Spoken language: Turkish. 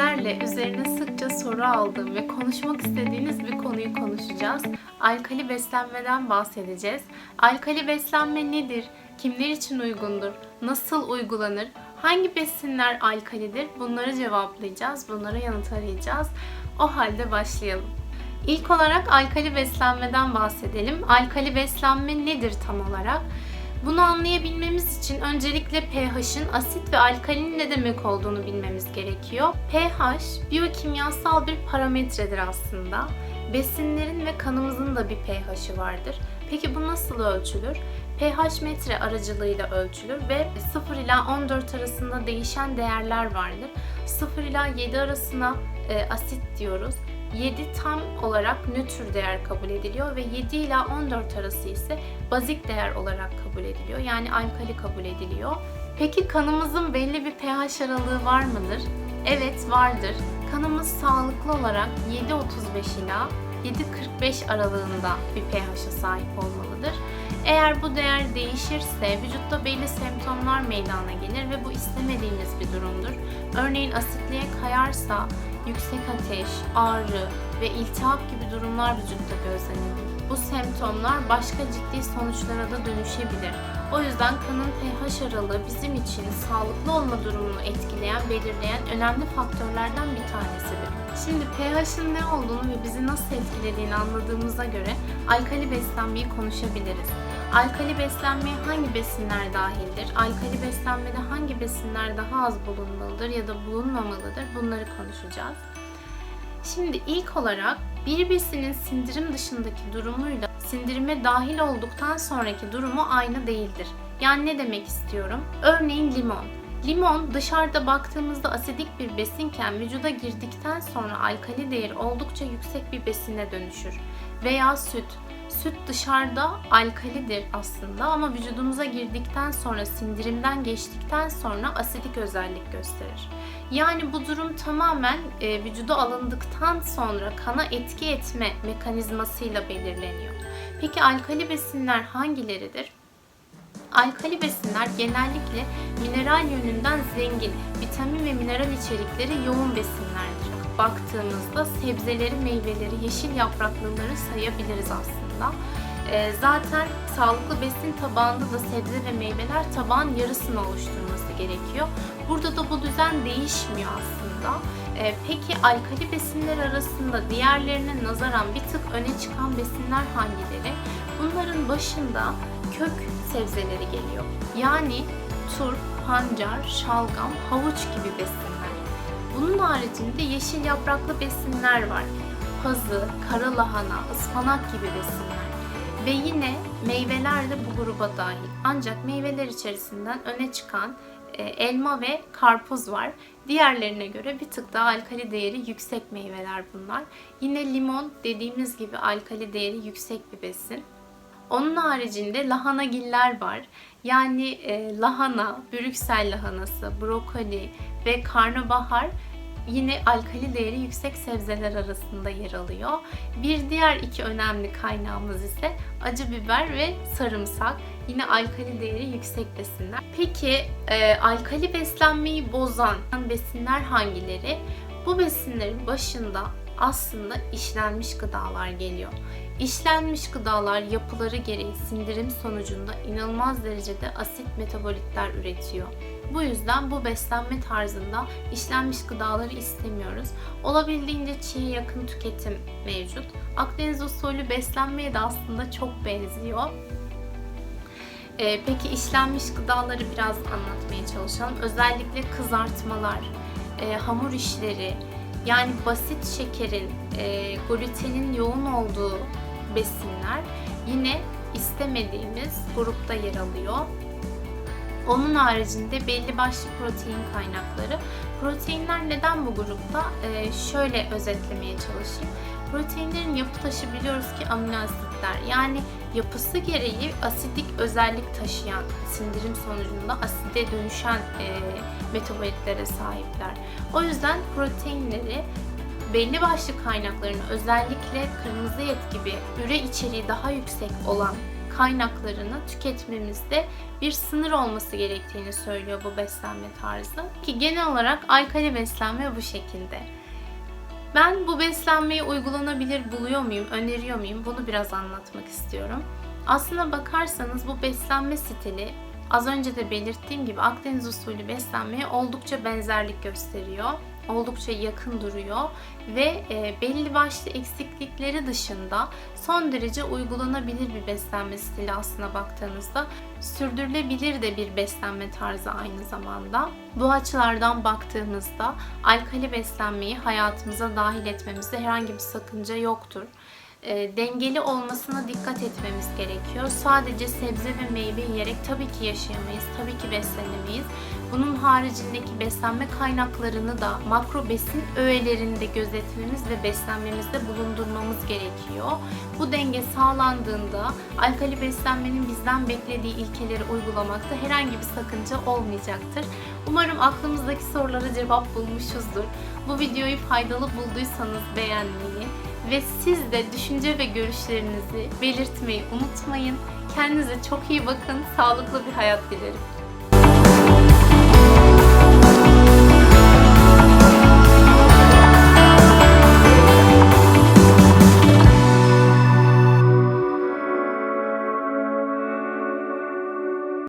sizlerle üzerine sıkça soru aldığım ve konuşmak istediğiniz bir konuyu konuşacağız. Alkali beslenmeden bahsedeceğiz. Alkali beslenme nedir? Kimler için uygundur? Nasıl uygulanır? Hangi besinler alkalidir? Bunları cevaplayacağız. Bunlara yanıt arayacağız. O halde başlayalım. İlk olarak alkali beslenmeden bahsedelim. Alkali beslenme nedir tam olarak? Bunu anlayabilmemiz için öncelikle pH'in asit ve alkalinin ne demek olduğunu bilmemiz gerekiyor. pH biyokimyasal bir parametredir aslında. Besinlerin ve kanımızın da bir pH'i vardır. Peki bu nasıl ölçülür? pH metre aracılığıyla ölçülür ve 0 ila 14 arasında değişen değerler vardır. 0 ila 7 arasına e, asit diyoruz. 7 tam olarak nötr değer kabul ediliyor ve 7 ila 14 arası ise bazik değer olarak kabul ediliyor. Yani alkali kabul ediliyor. Peki kanımızın belli bir pH aralığı var mıdır? Evet vardır. Kanımız sağlıklı olarak 7.35 ila 7.45 aralığında bir pH'e sahip olmalıdır. Eğer bu değer değişirse vücutta belli semptomlar meydana gelir ve bu istemediğimiz bir durumdur. Örneğin asitliğe kayarsa yüksek ateş, ağrı ve iltihap gibi durumlar vücutta gözlenebilir. Bu semptomlar başka ciddi sonuçlara da dönüşebilir. O yüzden kanın pH aralığı bizim için sağlıklı olma durumunu etkileyen, belirleyen önemli faktörlerden bir tanesidir. Şimdi pH'in ne olduğunu ve bizi nasıl etkilediğini anladığımıza göre alkali beslenmeyi konuşabiliriz. Alkali beslenmeye hangi besinler dahildir? Alkali beslenmede hangi besinler daha az bulunmalıdır ya da bulunmamalıdır? Bunları konuşacağız. Şimdi ilk olarak bir besinin sindirim dışındaki durumuyla sindirime dahil olduktan sonraki durumu aynı değildir. Yani ne demek istiyorum? Örneğin limon. Limon dışarıda baktığımızda asidik bir besinken vücuda girdikten sonra alkali değeri oldukça yüksek bir besine dönüşür. Veya süt. Süt dışarıda alkalidir aslında ama vücudumuza girdikten sonra sindirimden geçtikten sonra asidik özellik gösterir. Yani bu durum tamamen e, vücuda alındıktan sonra kana etki etme mekanizmasıyla belirleniyor. Peki alkali besinler hangileridir? Alkali besinler genellikle mineral yönünden zengin, vitamin ve mineral içerikleri yoğun besinlerdir. Baktığımızda sebzeleri, meyveleri, yeşil yapraklıları sayabiliriz aslında. Ee, zaten sağlıklı besin tabağında da sebze ve meyveler tabağın yarısını oluşturması gerekiyor. Burada da bu düzen değişmiyor aslında. Ee, peki alkali besinler arasında diğerlerine nazaran bir tık öne çıkan besinler hangileri? Bunların başında kök sebzeleri geliyor. Yani turp, pancar, şalgam, havuç gibi besinler. Bunun haricinde yeşil yapraklı besinler var. Pazı, kara lahana, ıspanak gibi besinler. Ve yine meyveler de bu gruba dahil. Ancak meyveler içerisinden öne çıkan e, elma ve karpuz var. Diğerlerine göre bir tık daha alkali değeri yüksek meyveler bunlar. Yine limon dediğimiz gibi alkali değeri yüksek bir besin. Onun haricinde lahanagiller var. Yani e, lahana, Brüksel lahanası, brokoli ve karnabahar yine alkali değeri yüksek sebzeler arasında yer alıyor. Bir diğer iki önemli kaynağımız ise acı biber ve sarımsak. Yine alkali değeri yüksek besinler. Peki e, alkali beslenmeyi bozan besinler hangileri? Bu besinlerin başında aslında işlenmiş gıdalar geliyor. İşlenmiş gıdalar yapıları gereği sindirim sonucunda inanılmaz derecede asit metabolitler üretiyor. Bu yüzden bu beslenme tarzında işlenmiş gıdaları istemiyoruz. Olabildiğince çiğe yakın tüketim mevcut. Akdeniz usulü beslenmeye de aslında çok benziyor. Ee, peki işlenmiş gıdaları biraz anlatmaya çalışalım. Özellikle kızartmalar, e, hamur işleri, yani basit şekerin, e, glutenin yoğun olduğu besinler yine istemediğimiz grupta yer alıyor. Onun haricinde belli başlı protein kaynakları. Proteinler neden bu grupta? Ee, şöyle özetlemeye çalışayım. Proteinlerin yapı taşı biliyoruz ki amino asitler. Yani yapısı gereği asidik özellik taşıyan, sindirim sonucunda aside dönüşen e, metabolitlere sahipler. O yüzden proteinleri belli başlı kaynakların özellikle kırmızı et gibi üre içeriği daha yüksek olan kaynaklarını tüketmemizde bir sınır olması gerektiğini söylüyor bu beslenme tarzı. Ki genel olarak alkali beslenme bu şekilde. Ben bu beslenmeyi uygulanabilir buluyor muyum, öneriyor muyum? Bunu biraz anlatmak istiyorum. Aslına bakarsanız bu beslenme stili az önce de belirttiğim gibi Akdeniz usulü beslenmeye oldukça benzerlik gösteriyor. Oldukça yakın duruyor ve e, belli başlı eksiklikleri dışında son derece uygulanabilir bir beslenme stili aslına baktığınızda sürdürülebilir de bir beslenme tarzı aynı zamanda. Bu açılardan baktığımızda alkali beslenmeyi hayatımıza dahil etmemizde herhangi bir sakınca yoktur. E, dengeli olmasına dikkat etmemiz gerekiyor. Sadece sebze ve meyve yiyerek tabii ki yaşayamayız, tabii ki beslenemeyiz. Bunun haricindeki beslenme kaynaklarını da makro besin öğelerinde gözetmemiz ve beslenmemizde bulundurmamız gerekiyor. Bu denge sağlandığında alkali beslenmenin bizden beklediği ilkeleri uygulamakta herhangi bir sakınca olmayacaktır. Umarım aklımızdaki sorulara cevap bulmuşuzdur. Bu videoyu faydalı bulduysanız beğenmeyi ve siz de düşünce ve görüşlerinizi belirtmeyi unutmayın. Kendinize çok iyi bakın. Sağlıklı bir hayat dilerim.